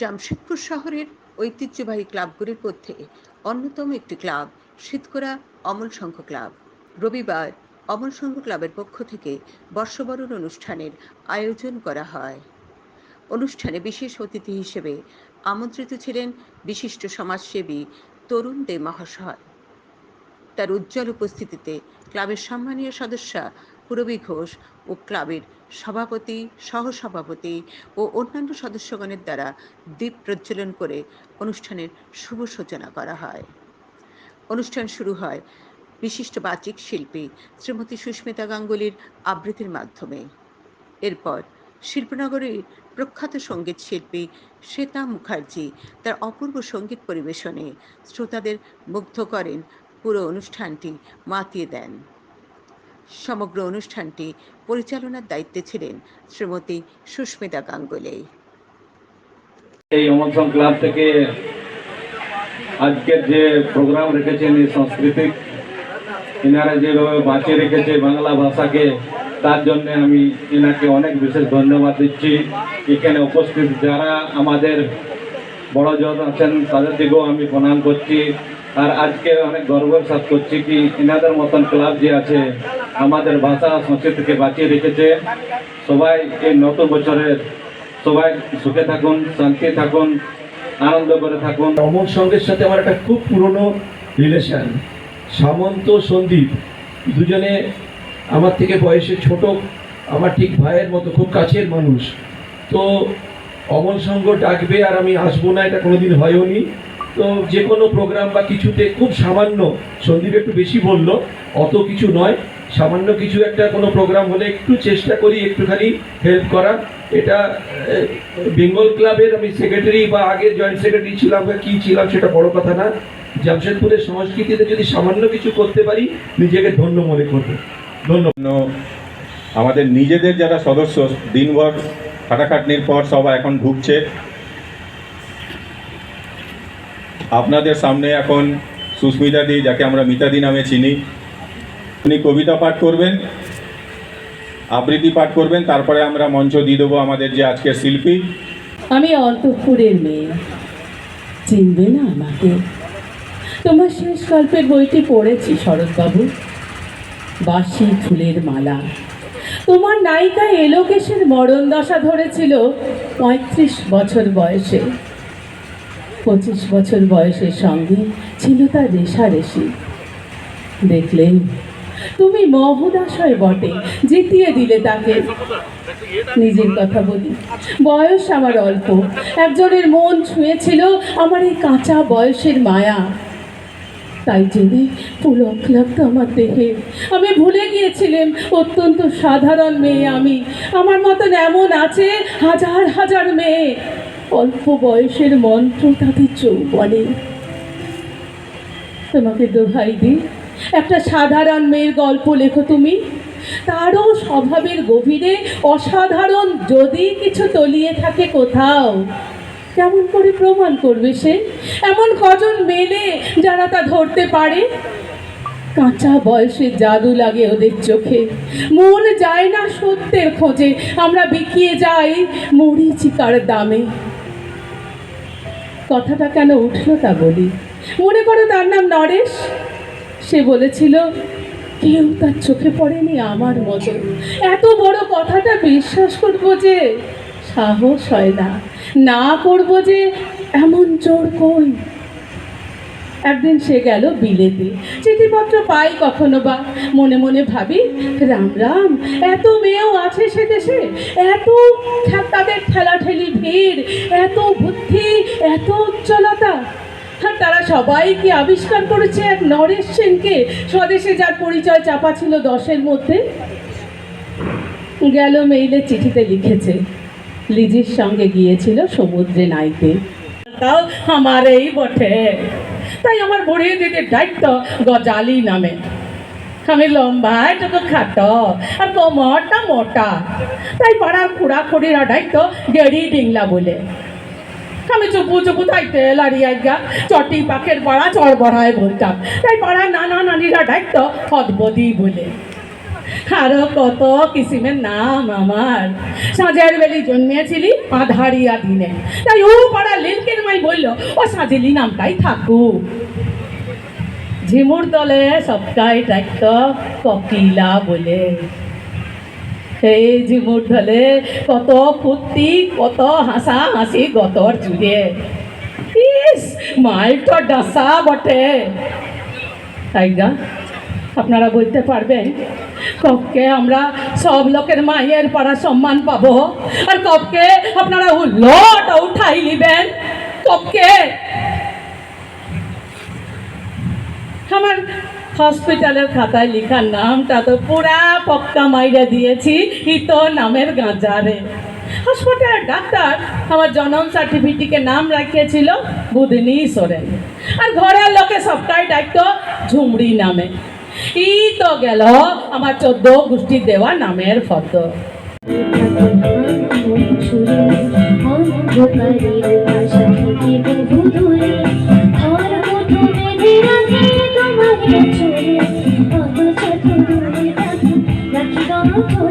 জামশেদপুর শহরের ঐতিহ্যবাহী ক্লাবগুলির মধ্যে অন্যতম একটি ক্লাব শীতকোরা অমল সংঘ ক্লাব। রবিবার অমল সংঘ ক্লাবের পক্ষ থেকে বর্ষবরণ অনুষ্ঠানের আয়োজন করা হয়। অনুষ্ঠানে বিশেষ অতিথি হিসেবে আমন্ত্রিত ছিলেন বিশিষ্ট সমাজসেবী তরুণ দে মহাশয়। তার উজ্জ্বল উপস্থিতিতে ক্লাবের সম্মানীয় সদস্যা পুরবী ঘোষ ও ক্লাবের সভাপতি, সহসভাপতি ও অন্যান্য সদস্যগণের দ্বারা দ্বীপ প্রজ্বলন করে অনুষ্ঠানের শুভ সূচনা করা হয়। অনুষ্ঠান শুরু হয় বিশিষ্ট বাচিক শিল্পী শ্রীমতী সুস্মিতা গাঙ্গুলির আবৃত্তির মাধ্যমে। এরপর শিল্পনগরীর প্রখ্যাত সংগীত শিল্পী শ্বেতা মুখার্জি তার অপূর্ব সংগীত পরিবেশনে শ্রোতাদের মুগ্ধ করেন। পুরো অনুষ্ঠানটি মাতিয়ে দেন। সমগ্র অনুষ্ঠানটি পরিচালনার দায়িত্বে ছিলেন শ্রীমতী সুস্মিতা গাঙ্গুলি। এই অমলসং ক্লাব থেকে আজকের যে প্রোগ্রাম রেখেছেন এই সাংস্কৃতিক, এনারা যেভাবে বাঁচিয়ে রেখেছে বাংলা ভাষাকে, তার জন্য আমি এনাকে অনেক বিশেষ ধন্যবাদ দিচ্ছি। এখানে উপস্থিত যারা আমাদের বড়জন আছেন, তাদের দিকেও আমি প্রণাম করছি। আর আজকে অনেক গর্বের সাথ করছি কি এনাদের মতন ক্লাব যে আছে আমাদের ভাষা সংস্কৃতিকে বাঁচিয়ে রেখেছে। সবাই এই নতুন বছরের সবাই সুখে থাকুন, শান্তি থাকুন, আনন্দ করে থাকুন। অমর সঙ্গের সাথে আমার একটা খুব পুরনো রিলেশন সামন্ত সন্দীপ। দুজনে আমার থেকে বয়সে ছোট, আমার ঠিক ভাইয়ের মতো, খুব কাছের মানুষ। তো অমল সঙ্গ ডাকবে আর আমি আসব না, এটা কোনোদিন হয়ও নি। তো যে কোনো প্রোগ্রাম বা কিছুতে খুব সামান্য, সন্দীপ একটু বেশি বলল, অত কিছু নয়। সামান্য কিছু একটা কোনো প্রোগ্রাম হলে একটু চেষ্টা করি একটুখানি হেল্প করা এটা বেঙ্গল ক্লাবের আমি সেক্রেটারি বা আগে জয়েন্ট সেক্রেটারি ছিলাম বা কী ছিলাম সেটা বড় কথা না। জামশেদপুরের সংস্কৃতিতে যদি সামান্য কিছু করতে পারি, নিজেকে ধন্য মনে করব। ধন্য। আমাদের নিজেদের যারা সদস্য, দিনভর খাটাখাটনির পর সবাই এখন ঢুকছে। আপনাদের সামনে এখন সুস্মিতা দি, যাকে আমরা মিতাদি নামে চিনি। উনি কবিতা পাঠ করবেন, আবৃত্তি পাঠ করবেন, তারপরে আমরা মঞ্চ দিয়ে দেবো আমাদের যে আজকের শিল্পী। আমি অন্তঃপুরের মেয়ে। চিনবে না আমাকে? তোমার শেষ গল্পের বইটি পড়েছি, শরৎবাবু। বাসি ফুলের মালা। তোমার নায়িকা এলোকেশের মরণ দশা ধরেছিল পঁয়ত্রিশ বছর বয়সে। পঁচিশ বছর বয়সের সঙ্গে ছিল তার রেশারেশি। দেখলেন তুমি মহোদাশয় বটে, জিতিয়ে দিলে তাকে। নিজের কথা বলি, বয়স আমার অল্প। একজনের মন ছুঁয়েছিল আমার এই কাঁচা বয়সের মায়া। তাই জেনে পুলক লাগতো আমার দেহে। আমি ভুলে গিয়েছিলাম, অত্যন্ত সাধারণ মেয়ে আমি। আমার মতন এমন আছে হাজার হাজার মেয়ে। অল্প বয়সের মন্ত্র তাদের যৌবনে তোমাকে দোহাই দিই একটা সাধারণ মেয়ের গল্প লেখো তুমি। তারও স্বভাবের গভীরে অসাধারণ যদি কিছু তলিয়ে থাকে কোথাও। কেমন করে প্রমাণ করবে সে? এমন কজন মেলে যারা তা ধরতে পারে? কাঁচা বয়সে জাদু লাগে ওদের চোখে। মন যায় না সত্যের খোঁজে। আমরা বিকিয়ে যাই মরিচিকার দামে। কথাটা কেন উঠল তা বলি। মনে করো তার নাম নরেশ। সে বলেছিল, কেউ তার চোখে পড়েনি আমার মতো। এত বড় কথাটা বিশ্বাস করব যে সাহস হয় না না করব যে এমন জোর কই? একদিন সে গেল বিলেতে, চিঠিপত্র পাই কখনো বা। মনে মনে ভাবি, রাম রাম, এত মেয়েও আছে সে দেশে? এত তাদের ঠেলাঠেলি ভিড়, এত বুদ্ধি, এত উজ্জ্বলতা। আর তারা সবাই কি আবিষ্কার করেছে এক নরেশ সেনকে। স্বদেশে যার পরিচয় চাপা ছিল দশের মধ্যে। গেল মেইলে চিঠিতে লিখেছে, লিজির সঙ্গে গিয়েছিল সমুদ্রে নাইতে। তাও আমার এই বটে। তাই আমার বুড়িয়ে দিদির দায়িত্ব গজালি নামে। আমি লম্বা এটুকু খাটো আর কোমরটা মোটা। তাই পাড়ার খুড়া খুড়িরা দায়িত্ব গেড়ি ডিংলা বলে। আমি চুপু চুপু থাইতে লাড়িয়ে গা চটি পাখের পাড়া চড় বড়ায় বলতাম তাই পাড়ার নানা নানিরা দায়িত্ব হদবদি বলে। আরও কত কিসিমের নাম আমার। সাঁঝের বেলি জন্মেছিলি আধারিয়া দিনে। তাই ও পাড়া লিলকের মাই বলল, ও সাজেলি নামটাই থাকুক। ঝিমুর দলে সবটাই ডাক্ত ককিলা বলে। এই ঝিমুর দলে কত ফুর্তি, কত হাসা হাসি গতর জুড়ে ইস মাইলটা ডাসা বটে। তাই না? আপনারা বলতে পারবেন, কবকে আমরা সব লোকের মায়ের পাড়া সম্মান পাবো। আর কবকে আপনারা উল্লট উঠাই নিবেন। কবকে। আমার হসপিটালের খাতায় লেখার নামটা তো পুরা পক্কা মাইরা দিয়েছি, হিত নামের গাঁজারে। হাসপাতালের ডাক্তার আমার জন্ম সার্টিফিকেটে নাম রাখিয়েছিল, বুধনি সোরেন। আর ঘরের লোকে সবটাই ডাকতো ঝুমড়ি নামে। ই তো গেল আমার চোদ্দ গোষ্ঠী দেওয়া নামের ফত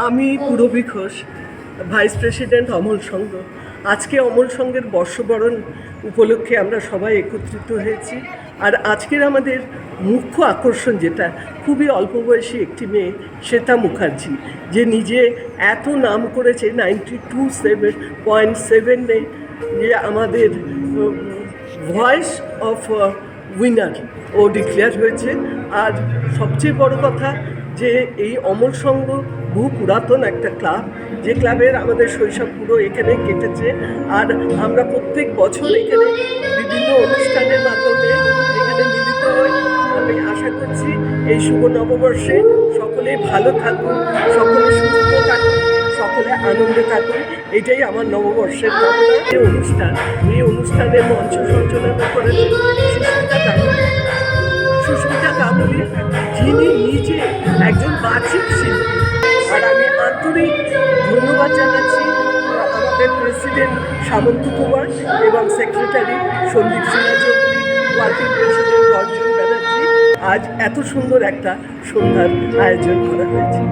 আমি পুরবী ঘোষ ভাইস প্রেসিডেন্ট অমল সংঘ আজকে অমল সংঘের বর্ষবরণ উপলক্ষে আমরা সবাই একত্রিত হয়েছি। আর আজকের আমাদের মুখ্য আকর্ষণ যেটা, খুবই অল্প বয়সী একটি মেয়ে, শ্বেতা মুখার্জি, যে নিজে এত নাম করেছে নাইনটি টু সেভেন পয়েন্ট সেভেনে যে আমাদের ভয়েস অফ উইনার ও ডিক্লেয়ার হয়েছে। আর সবচেয়ে বড় কথা যে এই অমল সংঘ বহু পুরাতন একটা ক্লাব। যে ক্লাবের আমাদের শৈশব পুরো এখানে কেটেছে। আর আমরা প্রত্যেক বছর এখানে বিভিন্ন অনুষ্ঠানের মাধ্যমে এখানে মিলিত হই। আমি আশা করছি এই শুভ নববর্ষে সকলে ভালো থাকুন, সকলে সুস্থ থাকুন, সকলে আনন্দে থাকুন। এটাই আমার নববর্ষের এই অনুষ্ঠান, এই অনুষ্ঠানে মঞ্চ সঞ্চালনা করেছেন সুস্মিতা গাঙ্গুলি। সুস্মিতা যিনি নিজে একজন বাচিক শিল্পী। আন্তরিক ধন্যবাদ জানাচ্ছি আমাদের প্রেসিডেন্ট সামন্ত কুমার এবং secretary Sandip Sinha Chowdhury working president Ranjan Banerjee. আজ এত সুন্দর একটা সন্ধ্যার আয়োজন করা হয়েছে।